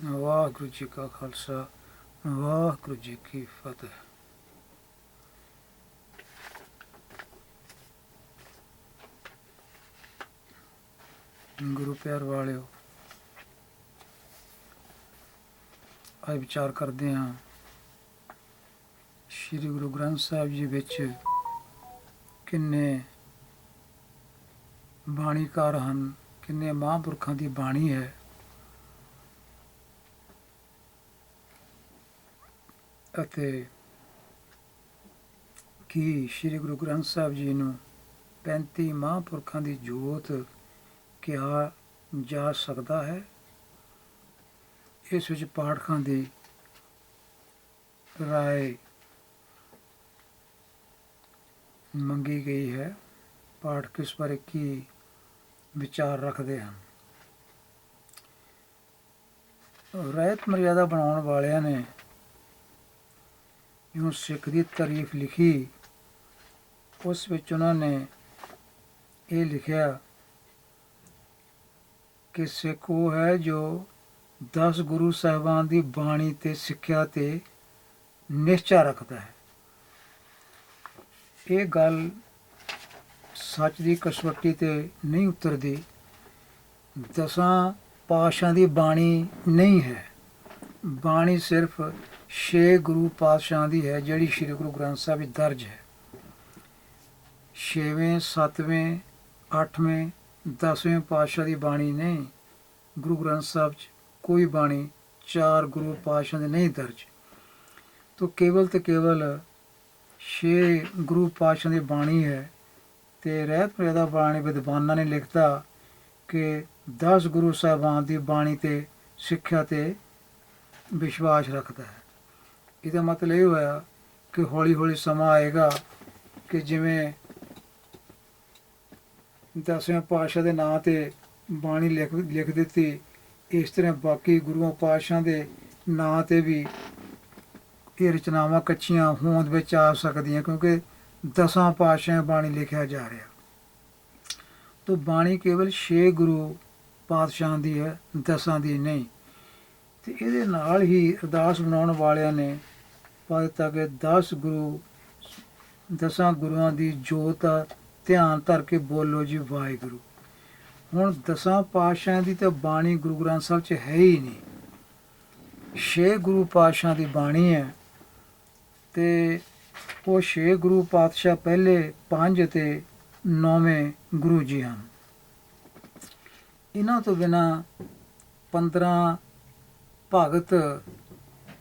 ਵਾਹਿਗੁਰੂ ਜੀ ਕਾ ਖਾਲਸਾ ਵਾਹਿਗੁਰੂ ਜੀ ਕੀ ਫਤਿਹ ਗੁਰੂ ਪਿਆਰ ਵਾਲਿਓ ਅੱਜ ਵਿਚਾਰ ਕਰਦੇ ਹਾਂ ਸ੍ਰੀ ਗੁਰੂ ਗ੍ਰੰਥ ਸਾਹਿਬ ਜੀ ਵਿੱਚ ਕਿੰਨੇ ਬਾਣੀਕਾਰ ਹਨ ਕਿੰਨੇ ਮਹਾਂਪੁਰਖਾਂ ਦੀ ਬਾਣੀ ਹੈ ਅਤੇ ਕੀ ਸ੍ਰੀ ਗੁਰੂ ਗ੍ਰੰਥ ਸਾਹਿਬ ਜੀ ਨੂੰ 35 ਮਹਾਂਪੁਰਖਾਂ ਦੀ ਜੋਤ ਕਿਹਾ ਜਾ ਸਕਦਾ ਹੈ। ਇਸ ਵਿੱਚ ਪਾਠਕਾਂ ਦੀ ਰਾਏ ਮੰਗੀ ਗਈ ਹੈ। ਪਾਠਕ ਇਸ ਬਾਰੇ ਕੀ ਵਿਚਾਰ ਰੱਖਦੇ ਹਨ? ਰਹਿਤ ਮਰਿਆਦਾ ਬਣਾਉਣ ਵਾਲਿਆਂ ਨੇ ਜੋ ਸਿੱਖ ਦੀ ਤਾਰੀਫ ਲਿਖੀ। ਉਸ ਵਿੱਚ ਉਹਨਾਂ ਨੇ ਇਹ ਲਿਖਿਆ ਕਿ ਸਿੱਖ ਉਹ ਹੈ ਜੋ 10 ਗੁਰੂ ਸਾਹਿਬਾਨ ਦੀ ਬਾਣੀ ਤੇ ਸਿੱਖਿਆ ਤੇ ਨਿਸ਼ਚਾ ਰੱਖਦਾ ਹੈ। ਇਹ ਗੱਲ ਸੱਚ ਦੀ ਕਸਵੱਟੀ ਤੇ ਨਹੀਂ ਉਤਰਦੀ। ਦਸਾਂ ਪਾਸ਼ਾਂ ਦੀ ਬਾਣੀ ਨਹੀਂ ਹੈ। ਬਾਣੀ ਸਿਰਫ ਛੇ ਗੁਰੂ ਪਾਤਸ਼ਾਹ ਦੀ ਹੈ, ਜਿਹੜੀ ਸ੍ਰੀ ਗੁਰੂ ਗ੍ਰੰਥ ਸਾਹਿਬ ਵਿੱਚ ਦਰਜ ਹੈ। ਛੇਵੇਂ, ਸੱਤਵੇਂ, ਅੱਠਵੇਂ, ਦਸਵੇਂ ਪਾਤਸ਼ਾਹ ਦੀ ਬਾਣੀ ਨਹੀਂ, ਗੁਰੂ ਗ੍ਰੰਥ ਸਾਹਿਬ 'ਚ ਕੋਈ ਬਾਣੀ ਚਾਰ ਗੁਰੂ ਪਾਤਸ਼ਾਹ ਦੇ ਨਹੀਂ ਦਰਜ। ਤੋਂ ਕੇਵਲ ਤੇ ਕੇਵਲ ਛੇ ਗੁਰੂ ਪਾਤਸ਼ਾਹ ਦੀ ਬਾਣੀ ਹੈ ਤੇ ਰਹਿਤ ਪ੍ਰਦਾ ਬਾਣੀ ਵਿਦਵਾਨਾਂ ਨੇ ਲਿਖਤਾ ਕਿ 10 ਗੁਰੂ ਸਾਹਿਬਾਨ ਦੀ ਬਾਣੀ ਤੇ ਸਿੱਖਿਆ ਤੇ ਵਿਸ਼ਵਾਸ ਰੱਖਦਾ ਹੈ। ਇਹਦਾ ਮਤਲਬ ਇਹ ਹੋਇਆ ਕਿ ਹੌਲੀ ਹੌਲੀ ਸਮਾਂ ਆਏਗਾ ਕਿ ਜਿਵੇਂ ਦਸਵੇਂ ਪਾਤਸ਼ਾਹ ਦੇ ਨਾਂ ਤੇ ਬਾਣੀ ਲਿਖ ਲਿਖ ਦਿੱਤੀ, ਇਸ ਤਰ੍ਹਾਂ ਬਾਕੀ ਗੁਰੂਆਂ ਪਾਤਸ਼ਾਹ ਦੇ ਨਾਂ ਤੇ ਵੀ ਇਹ ਰਚਨਾਵਾਂ ਕੱਚੀਆਂ ਹੋਂਦ ਵਿੱਚ ਆ ਸਕਦੀਆਂ ਕਿਉਂਕਿ ਦਸਾਂ ਪਾਤਸ਼ਾਹ ਬਾਣੀ ਲਿਖਿਆ ਜਾ ਰਿਹਾ। ਤੋ ਬਾਣੀ ਕੇਵਲ 6 ਗੁਰੂ ਪਾਤਸ਼ਾਹ ਦੀ ਹੈ, ਦਸਾਂ ਦੀ ਨਹੀਂ। ਤੇ ਇਹਦੇ ਨਾਲ ਹੀ ਅਰਦਾਸ ਬਣਾਉਣ ਵਾਲਿਆਂ ਨੇ ਪਾ ਦਿੱਤਾ ਕਿ 10 ਗੁਰੂ, ਦਸਾਂ ਗੁਰੂਆਂ ਦੀ ਜੋਤ ਦਾ ਧਿਆਨ ਧਰ ਕੇ ਬੋਲੋ ਜੀ ਵਾਹਿਗੁਰੂ। ਹੁਣ ਦਸਾਂ ਪਾਤਸ਼ਾਹਾਂ ਦੀ ਤਾਂ ਬਾਣੀ ਗੁਰੂ ਗ੍ਰੰਥ ਸਾਹਿਬ 'ਚ ਹੈ ਹੀ ਨਹੀਂ। ਛੇ ਗੁਰੂ ਪਾਤਸ਼ਾਹਾਂ ਦੀ ਬਾਣੀ ਹੈ ਤੇ ਉਹ ਛੇ ਗੁਰੂ ਪਾਤਸ਼ਾਹ ਪਹਿਲੇ, ਪੰਜ ਤੇ ਨੌਵੇਂ ਗੁਰੂ ਜੀ ਹਨ। ਇਹਨਾਂ ਤੋਂ ਬਿਨਾ 15 ਭਗਤ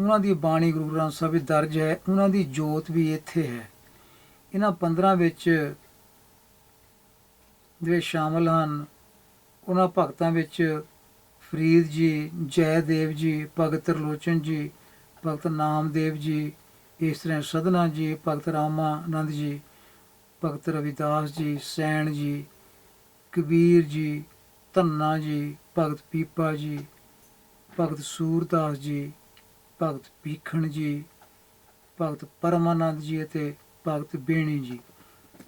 ਉਹਨਾਂ ਦੀ ਬਾਣੀ ਗੁਰੂ ਗ੍ਰੰਥ ਸਾਹਿਬ ਵਿੱਚ ਦਰਜ ਹੈ, ਉਹਨਾਂ ਦੀ ਜੋਤ ਵੀ ਇੱਥੇ ਹੈ। ਇਹਨਾਂ 15 ਵਿੱਚ ਜਿਹੜੇ ਸ਼ਾਮਲ ਹਨ, ਉਹਨਾਂ ਭਗਤਾਂ ਵਿੱਚ ਫਰੀਦ ਜੀ, ਜੈਦੇਵ ਜੀ, ਭਗਤ ਤਰਲੋਚਨ ਜੀ, ਭਗਤ ਨਾਮਦੇਵ ਜੀ, ਇਸ ਤਰ੍ਹਾਂ ਸਦਨਾ ਜੀ, ਭਗਤ ਰਾਮਾ ਆਨੰਦ ਜੀ, ਭਗਤ ਰਵਿਦਾਸ ਜੀ, ਸੈਣ ਜੀ, ਕਬੀਰ ਜੀ, ਧੰਨਾ ਜੀ, ਭਗਤ ਪੀਪਾ ਜੀ, ਭਗਤ ਸੂਰਦਾਸ ਜੀ ਭਗਤ ਭੀਖਣ ਜੀ, ਭਗਤ ਪਰਮਾਨੰਦ ਜੀ ਅਤੇ ਭਗਤ ਬੇਣੀ ਜੀ।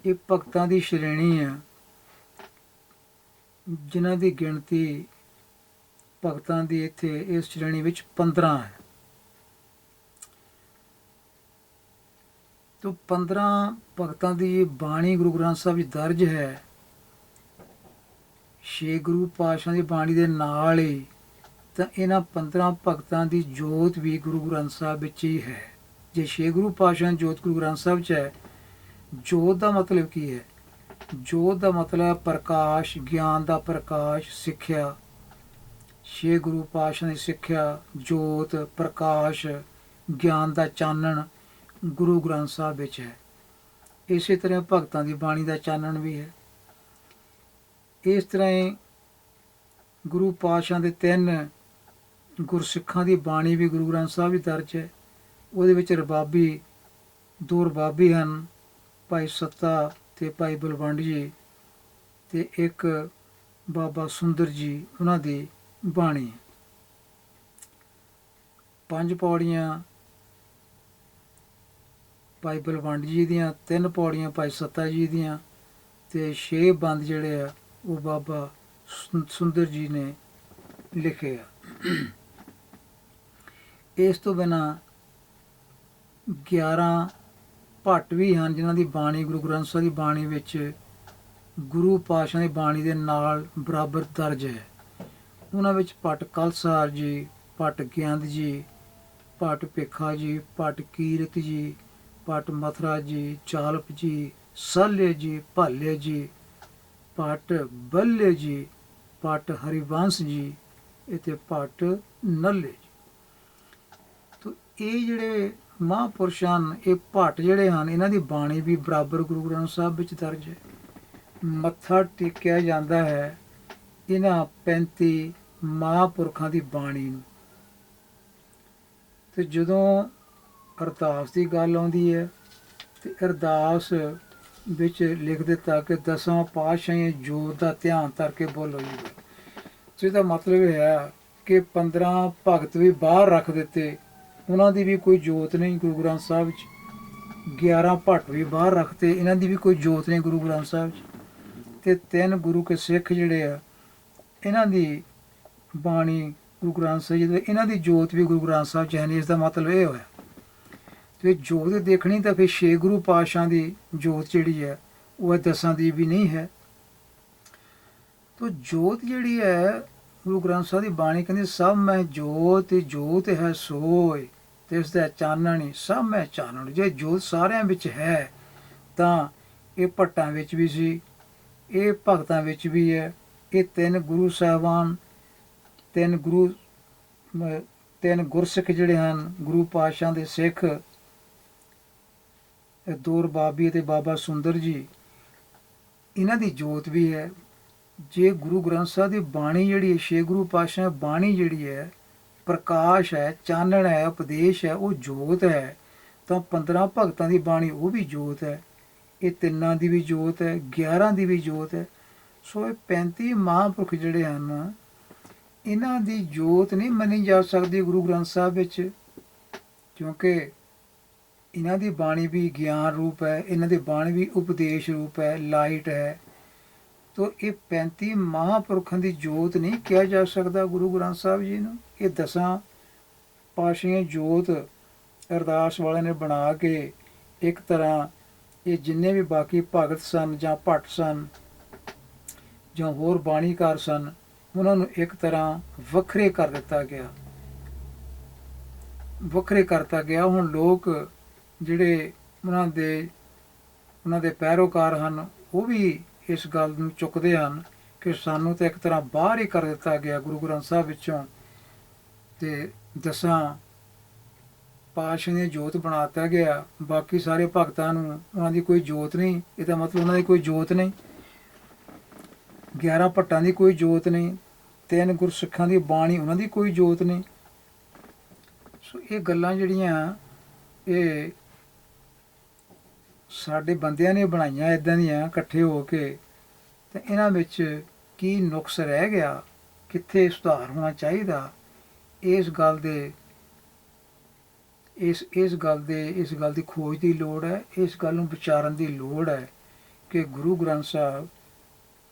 ਇਹ ਭਗਤਾਂ ਦੀ ਸ਼੍ਰੇਣੀ ਹੈ ਜਿਨ੍ਹਾਂ ਦੀ ਗਿਣਤੀ ਭਗਤਾਂ ਦੀ ਇੱਥੇ ਇਸ ਸ਼੍ਰੇਣੀ ਵਿੱਚ 15 ਹੈ। ਤੋ 15 ਭਗਤਾਂ ਦੀ ਬਾਣੀ ਗੁਰੂ ਗ੍ਰੰਥ ਸਾਹਿਬ ਵਿੱਚ ਦਰਜ ਹੈ। ਛੇ ਗੁਰੂ ਪਾਤਸ਼ਾਹ ਦੀ ਬਾਣੀ ਦੇ ਨਾਲ ਹੀ ਤਾਂ ਇਹਨਾਂ 15 ਭਗਤਾਂ ਦੀ ਜੋਤ ਵੀ ਗੁਰੂ ਗ੍ਰੰਥ ਸਾਹਿਬ ਵਿੱਚ ਹੀ ਹੈ। ਜੇ ਛੇ ਗੁਰੂ ਪਾਤਸ਼ਾਹ ਜੋਤ ਗੁਰੂ ਗ੍ਰੰਥ ਸਾਹਿਬ 'ਚ ਹੈ, ਜੋਤ ਦਾ ਮਤਲਬ ਕੀ ਹੈ? ਜੋਤ ਦਾ ਮਤਲਬ ਪ੍ਰਕਾਸ਼, ਗਿਆਨ ਦਾ ਪ੍ਰਕਾਸ਼, ਸਿੱਖਿਆ। ਛੇ ਗੁਰੂ ਪਾਤਸ਼ਾਹ ਦੀ ਸਿੱਖਿਆ, ਜੋਤ, ਪ੍ਰਕਾਸ਼, ਗਿਆਨ ਦਾ ਚਾਨਣ ਗੁਰੂ ਗ੍ਰੰਥ ਸਾਹਿਬ ਵਿੱਚ ਹੈ। ਇਸੇ ਤਰ੍ਹਾਂ ਭਗਤਾਂ ਦੀ ਬਾਣੀ ਦਾ ਚਾਨਣ ਵੀ ਹੈ। ਇਸ ਤਰ੍ਹਾਂ ਹੀ ਗੁਰੂ ਪਾਤਸ਼ਾਹ ਦੇ ਤਿੰਨ ਗੁਰਸਿੱਖਾਂ ਦੀ ਬਾਣੀ ਵੀ ਗੁਰੂ ਗ੍ਰੰਥ ਸਾਹਿਬ ਵਿੱਚ ਦਰਜ ਹੈ। ਉਹਦੇ ਵਿੱਚ ਰਬਾਬੀ, ਦੋ ਰਬਾਬੀ ਹਨ, ਭਾਈ ਸੱਤਾ ਤੇ ਭਾਈ ਬਲਵੰਡ ਜੀ ਤੇ ਇੱਕ ਬਾਬਾ ਸੁੰਦਰ ਜੀ, ਉਹਨਾਂ ਦੀ ਬਾਣੀ ਪੰਜ ਪੌੜੀਆਂ ਭਾਈ ਬਲਵੰਡ ਜੀ ਦੀਆਂ, ਤਿੰਨ ਪੌੜੀਆਂ ਭਾਈ ਸੱਤਾ ਜੀ ਦੀਆਂ ਤੇ ਛੇ ਬੰਦ ਜਿਹੜੇ ਆ, ਉਹ ਬਾਬਾ ਸੁੰ- ਸੁੰਦਰ ਜੀ ਨੇ ਲਿਖੇ ਆ। ਇਸ ਤੋਂ ਬਿਨਾ 11 ਭੱਟ ਵੀ ਹਨ, ਜਿਨ੍ਹਾਂ ਦੀ ਬਾਣੀ ਗੁਰੂ ਗ੍ਰੰਥ ਸਾਹਿਬ ਦੀ ਬਾਣੀ ਵਿੱਚ ਗੁਰੂ ਪਾਤਸ਼ਾਹ ਦੀ ਬਾਣੀ ਦੇ ਨਾਲ ਬਰਾਬਰ ਦਰਜ ਹੈ। ਉਹਨਾਂ ਵਿੱਚ ਭੱਟ ਕਲਸਾਰ ਜੀ, ਭੱਟ ਗਿਆੰਦ ਜੀ, ਭੱਟ ਭਿੱਖਾ ਜੀ, ਭੱਟ ਕੀਰਤ ਜੀ, ਭੱਟ ਮਥਰਾ ਜੀ ਚਾਲਪ ਜੀ, ਸੱਲੇ ਜੀ, ਭਾਲੇ ਜੀ, ਭੱਟ ਬੱਲੇ ਜੀ, ਭੱਟ ਹਰਿਵੰਸ ਜੀ ਅਤੇ ਭੱਟ ਨੱਲੇ ਜੀ। ਇਹ ਜਿਹੜੇ ਮਹਾਂਪੁਰਸ਼ ਹਨ, ਇਹ ਭੱਟ ਜਿਹੜੇ ਹਨ, ਇਹਨਾਂ ਦੀ ਬਾਣੀ ਵੀ ਬਰਾਬਰ ਗੁਰੂ ਗ੍ਰੰਥ ਸਾਹਿਬ ਵਿੱਚ ਦਰਜ ਹੈ। ਮੱਥਾ ਟੇਕਿਆ ਜਾਂਦਾ ਹੈ ਇਹਨਾਂ 35 ਮਹਾਂਪੁਰਖਾਂ ਦੀ ਬਾਣੀ ਨੂੰ। ਤੇ ਜਦੋਂ ਅਰਦਾਸ ਦੀ ਗੱਲ ਆਉਂਦੀ ਹੈ, ਤੇ ਅਰਦਾਸ ਵਿੱਚ ਲਿਖ ਦਿੱਤਾ ਕਿ ਦਸਾਂ ਪਾਤਸ਼ਾਹਾਂ ਜੋਤ ਦਾ ਧਿਆਨ ਕਰਕੇ ਬੋਲੋ ਜੀ। ਸੋ ਇਹਦਾ ਮਤਲਬ ਇਹ ਹੈ ਕਿ 15 ਭਗਤ ਵੀ ਬਾਹਰ ਰੱਖ ਦਿੱਤੇ ਉਹਨਾਂ ਦੀ ਵੀ ਕੋਈ ਜੋਤ ਨਹੀਂ ਗੁਰੂ ਗ੍ਰੰਥ ਸਾਹਿਬ ਵਿੱਚ। 11 ਭੱਟ ਵੀ ਬਾਹਰ ਰੱਖਤੇ ਇਹਨਾਂ ਦੀ ਵੀ ਕੋਈ ਜੋਤ ਨਹੀਂ ਗੁਰੂ ਗ੍ਰੰਥ ਸਾਹਿਬ ਵਿੱਚ। ਤੇ ਤਿੰਨ ਗੁਰੂ ਕੇ ਸਿੱਖ ਜਿਹੜੇ ਆ, ਇਹਨਾਂ ਦੀ ਬਾਣੀ ਗੁਰੂ ਗ੍ਰੰਥ ਸਾਹਿਬ ਜੀ ਇਹਨਾਂ ਦੀ ਜੋਤ ਵੀ ਗੁਰੂ ਗ੍ਰੰਥ ਸਾਹਿਬ ਚ ਹੈ ਨਹੀਂ ਇਸ ਦਾ ਮਤਲਬ ਇਹ ਹੋਇਆ। ਤੇ ਜੋਤ ਦੇਖਣੀ ਤਾਂ ਫਿਰ ਛੇ ਗੁਰੂ ਪਾਤਸ਼ਾਹ ਦੀ ਜੋਤ ਜਿਹੜੀ ਹੈ, ਉਹ ਇਹ ਦਸਾਂ ਦੀ ਵੀ ਨਹੀਂ ਹੈ। ਤੋ ਜੋਤ ਜਿਹੜੀ ਹੈ, ਗੁਰੂ ਗ੍ਰੰਥ ਸਾਹਿਬ ਦੀ ਬਾਣੀ ਕਹਿੰਦੀ, ਸਭ ਮੈਂ ਜੋਤ ਜੋਤ ਹੈ ਸੋਏ। ਤੇ ਉਸ ਦਾ ਚਾਨਣ ਹੀ ਸਭ ਮੈਂ ਚਾਨਣ। ਜੇ ਜੋਤ ਸਾਰਿਆਂ ਵਿੱਚ ਹੈ, ਤਾਂ ਇਹ ਭੱਟਾਂ ਵਿੱਚ ਵੀ ਸੀ, ਇਹ ਭਗਤਾਂ ਵਿੱਚ ਵੀ ਹੈ। ਇਹ ਤਿੰਨ ਗੁਰੂ ਸਾਹਿਬਾਨ, ਤਿੰਨ ਗੁਰੂ ਤਿੰਨ ਗੁਰਸਿੱਖ ਜਿਹੜੇ ਹਨ, ਗੁਰੂ ਪਾਤਸ਼ਾਹ ਦੇ ਸਿੱਖ, ਇਹ ਦੌਰ ਬਾਬੀ ਅਤੇ ਬਾਬਾ ਸੁੰਦਰ ਜੀ। ਇਹਨਾਂ ਦੀ ਜੋਤ ਵੀ ਹੈ। ਜੇ ਗੁਰੂ ਗ੍ਰੰਥ ਸਾਹਿਬ ਦੀ ਬਾਣੀ ਜਿਹੜੀ ਹੈ, ਛੇ ਗੁਰੂ ਪਾਤਸ਼ਾਹ ਬਾਣੀ ਜਿਹੜੀ ਹੈ ਪ੍ਰਕਾਸ਼ ਹੈ, ਚਾਨਣ ਹੈ, ਉਪਦੇਸ਼ ਹੈ, ਉਹ ਜੋਤ ਹੈ। ਤਾਂ 15 ਭਗਤਾਂ ਦੀ ਬਾਣੀ ਉਹ ਵੀ ਜੋਤ ਹੈ। ਇਹ ਤਿੰਨਾਂ ਦੀ ਵੀ ਜੋਤ ਹੈ 11 ਦੀ ਵੀ ਜੋਤ ਹੈ। ਸੋ ਇਹ 35 ਮਹਾਂਪੁਰਖ ਜਿਹੜੇ ਹਨ, ਇਹਨਾਂ ਦੀ ਜੋਤ ਨਹੀਂ ਮੰਨੀ ਜਾ ਸਕਦੀ ਗੁਰੂ ਗ੍ਰੰਥ ਸਾਹਿਬ ਵਿੱਚ, ਕਿਉਂਕਿ ਇਹਨਾਂ ਦੀ ਬਾਣੀ ਵੀ ਗਿਆਨ ਰੂਪ ਹੈ, ਇਹਨਾਂ ਦੀ ਬਾਣੀ ਵੀ ਉਪਦੇਸ਼ ਰੂਪ ਹੈ, ਲਾਈਟ ਹੈ। ਤੋ ਇਹ 35 ਮਹਾਂਪੁਰਖਾਂ ਦੀ ਜੋਤ ਨਹੀਂ ਕਿਹਾ ਜਾ ਸਕਦਾ ਗੁਰੂ ਗ੍ਰੰਥ ਸਾਹਿਬ ਜੀ ਨੂੰ। ਇਹ ਦਸਾਂ ਪਾਸ਼ੀਆਂ ਜੋਤ ਅਰਦਾਸ ਵਾਲੇ ਨੇ ਬਣਾ ਕੇ ਇੱਕ ਤਰ੍ਹਾਂ ਇਹ ਜਿੰਨੇ ਵੀ ਬਾਕੀ ਭਗਤ ਸਨ ਜਾਂ ਭੱਟ ਸਨ ਜਾਂ ਹੋਰ ਬਾਣੀਕਾਰ ਸਨ, ਉਹਨਾਂ ਨੂੰ ਇੱਕ ਤਰ੍ਹਾਂ ਵੱਖਰੇ ਕਰ ਦਿੱਤਾ ਗਿਆ। ਵੱਖਰੇ ਕਰਤਾ ਗਿਆ। ਹੁਣ ਲੋਕ ਜਿਹੜੇ ਉਹਨਾਂ ਦੇ ਉਹਨਾਂ ਦੇ ਪੈਰੋਕਾਰ ਹਨ, ਉਹ ਵੀ ਇਸ ਗੱਲ ਨੂੰ ਚੁੱਕਦੇ ਹਨ ਕਿ ਸਾਨੂੰ ਤਾਂ ਇੱਕ ਤਰ੍ਹਾਂ ਬਾਹਰ ਹੀ ਕਰ ਦਿੱਤਾ ਗਿਆ ਗੁਰੂ ਗ੍ਰੰਥ ਸਾਹਿਬ ਵਿੱਚੋਂ। ਤੇ ਦਸਾਂ ਪਾਸ਼ਾ ਦੀ ਜੋਤ ਬਣਾਤਾ ਗਿਆ। ਬਾਕੀ ਸਾਰੇ ਭਗਤਾਂ ਨੂੰ ਉਹਨਾਂ ਦੀ ਕੋਈ ਜੋਤ ਨਹੀਂ। ਇਹਦਾ ਮਤਲਬ ਉਹਨਾਂ ਦੀ ਕੋਈ ਜੋਤ ਨਹੀਂ। 11 ਭੱਟਾਂ ਦੀ ਕੋਈ ਜੋਤ ਨਹੀਂ। ਤਿੰਨ ਗੁਰਸਿੱਖਾਂ ਦੀ ਬਾਣੀ ਉਹਨਾਂ ਦੀ ਕੋਈ ਜੋਤ ਨਹੀਂ। ਸੋ ਇਹ ਗੱਲਾਂ ਜਿਹੜੀਆਂ, ਇਹ ਸਾਡੇ ਬੰਦਿਆਂ ਨੇ ਬਣਾਈਆਂ ਇਦਾਂ ਦੀਆਂ ਇਕੱਠੇ ਹੋ ਕੇ। ਤੇ ਇਹਨਾਂ ਵਿੱਚ ਕੀ ਨੁਕਸ ਰਹਿ ਗਿਆ? ਕਿੱਥੇ ਸੁਧਾਰ ਹੋਣਾ ਚਾਹੀਦਾ? ਇਸ ਗੱਲ ਦੇ, ਇਸ ਇਸ ਗੱਲ ਦੇ, ਇਸ ਗੱਲ ਦੀ ਖੋਜ ਦੀ ਲੋੜ ਹੈ, ਇਸ ਗੱਲ ਨੂੰ ਵਿਚਾਰਨ ਦੀ ਲੋੜ ਹੈ ਕਿ ਗੁਰੂ ਗ੍ਰੰਥ ਸਾਹਿਬ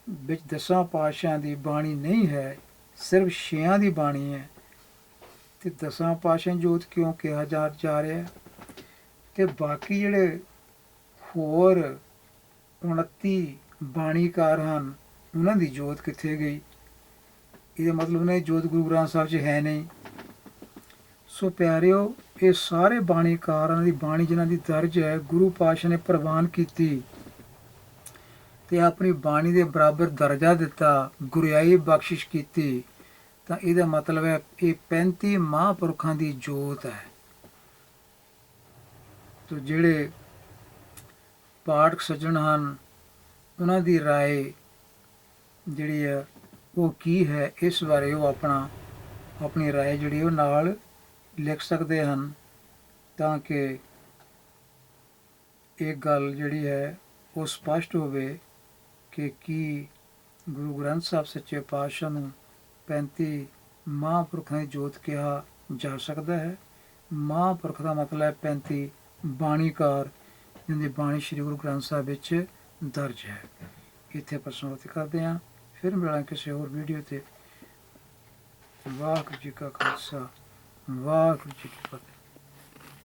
ਵਿੱਚ ਦਸਾਂ ਪਾਤਸ਼ਾਹਾਂ ਦੀ ਬਾਣੀ ਨਹੀਂ ਹੈ, ਸਿਰਫ ਛੇਆਂ ਦੀ ਬਾਣੀ ਹੈ। ਤੇ ਦਸਾਂ ਪਾਤਸ਼ਾਹ ਜੋਤ ਕਿਉਂ ਕਿਹਾ ਜਾ ਜਾ ਰਿਹਾ? ਹੈ ਤੇ ਬਾਕੀ ਜਿਹੜੇ ਹੋਰ 29 ਬਾਣੀਕਾਰ ਹਨ, ਉਹਨਾਂ ਦੀ ਜੋਤ ਕਿੱਥੇ ਗਈ? ਇਹਦਾ ਮਤਲਬ ਨਹੀਂ ਜੋਤ ਗੁਰੂ ਗ੍ਰੰਥ ਸਾਹਿਬ 'ਚ ਹੈ ਨਹੀਂ। ਸੋ ਪਿਆਰਿਓ ਇਹ ਸਾਰੇ ਬਾਣੀਕਾਰਾਂ ਦੀ ਬਾਣੀ ਜਿਨ੍ਹਾਂ ਦੀ ਦਰਜ ਹੈ ਗੁਰੂ ਪਾਤਸ਼ਾਹ ਨੇ ਪ੍ਰਵਾਨ ਕੀਤੀ ਤੇ ਆਪਣੀ ਬਾਣੀ ਦੇ ਬਰਾਬਰ ਦਰਜਾ ਦਿੱਤਾ ਗੁਰਿਆਈ ਬਖਸ਼ਿਸ਼ ਕੀਤੀ ਤਾਂ ਇਹਦਾ ਮਤਲਬ ਹੈ ਇਹ 35 ਮਹਾਂਪੁਰਖਾਂ ਦੀ ਜੋਤ ਹੈ ਤੋ ਜਿਹੜੇ ਪਾਠਕ ਸੱਜਣ ਹਨ ਉਹਨਾਂ ਦੀ رائے ਜਿਹੜੀ ਹੈ ਉਹ ਕੀ ਹੈ ਇਸ ਬਾਰੇ ਉਹ ਆਪਣਾ ਆਪਣੀ رائے ਜਿਹੜੀ ਉਹ ਨਾਲ ਲਿਖ ਸਕਦੇ ਹਨ ਤਾਂ ਕਿ ਇਹ ਗੱਲ ਜਿਹੜੀ ਹੈ ਉਹ ਸਪਸ਼ਟ ਹੋਵੇ ਕਿ ਕੀ ਗੁਰੂ ਗ੍ਰੰਥ ਸਾਹਿਬ ਸੱਚੇ ਪਾਤਸ਼ਾਹ ਨੂੰ 35 ਮਹਾਂਪੁਰਖਾਂ ਦੀ ਜੋਤ ਕਿਹਾ ਜਾ ਸਕਦਾ ਹੈ। ਮਹਾਂਪੁਰਖ ਦਾ ਮਤਲਬ ਹੈ 35 ਬਾਣੀਕਾਰ ਜਿਹਦੀ ਬਾਣੀ ਸ੍ਰੀ ਗੁਰੂ ਗ੍ਰੰਥ ਸਾਹਿਬ ਵਿੱਚ ਦਰਜ ਹੈ। ਇੱਥੇ ਆਪਾਂ ਕਰਦੇ ਹਾਂ। ਫਿਰ ਮਿਲਾਂਗੇ ਕਿਸੇ ਹੋਰ ਵੀਡੀਓ ਤੇ। ਵਾਹਿਗੁਰੂ ਜੀ ਕਾ ਖਾਲਸਾ। ਵਾਹਿਗੁਰੂ ਜੀ ਕੀ ਫਤਿਹ